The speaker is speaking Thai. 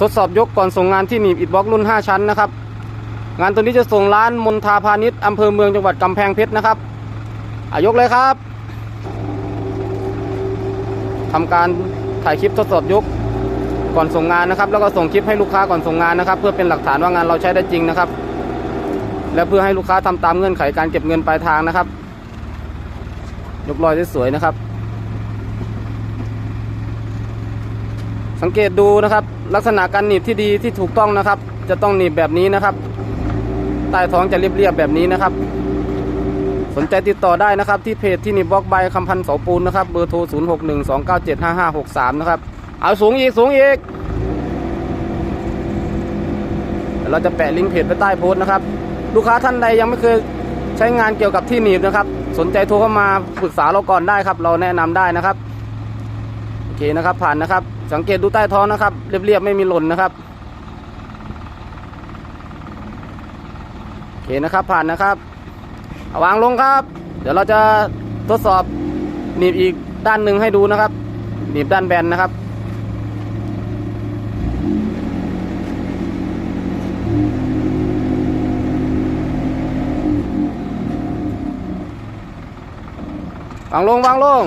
ทดสอบยกก่อนส่งงานที่หนีบอิฐบล็อกรุ่น 5 ชั้นนะครับ งานตัวนี้จะส่งร้านมนทาพาณิชย์อำเภอเมืองจังหวัดกำแพงเพชรนะครับอายกเลยครับทำการถ่ายคลิปทดสอบยกก่อนส่งงานนะครับ แล้วก็ส่งคลิปให้ลูกค้าก่อนส่งงานนะครับ เพื่อเป็นหลักฐานว่างานเราใช้ได้จริงนะครับ และเพื่อให้ลูกค้าทำตามเงื่อนไขการเก็บเงินปลายทางนะครับ ยกลอยได้สวยนะครับ สังเกตดูนะครับ ลักษณะการหนีบที่ดีที่ถูกต้องนะครับ จะต้องหนีบแบบนี้นะครับใต้ท้องจะเรียบๆแบบนี้นะครับ สนใจติดต่อได้นะครับ ที่เพจที่หนีบบล็อกใบคำพันเสาปูนนะครับเบอร์โทร 0 6 1 2 9 7 5 5 6 3 นะครับ เอาสูงอีกสูงอีกเราจะแปะลิงก์เพจไว้ใต้โพสต์นะครับ ลูกค้าท่านใดยังไม่เคยใช้งานเกี่ยวกับที่หนีบนะครับ สนใจโทรเข้ามาปรึกษาเราก่อนได้ครับ เราแนะนำได้นะครับ โอเคนะครับ ผ่านนะครับ สังเกตดูใต้ท้องนะครับ เรียบๆไม่มีหล่นนะครับโอเคนะครับ ผ่านนะครับาวางลงครับ เดี๋ยวเราจะทดสอบหนีบอีกด้านหนึ่งให้ดูนะครับ หนีบด้านแบนนะครับวางลงวางลง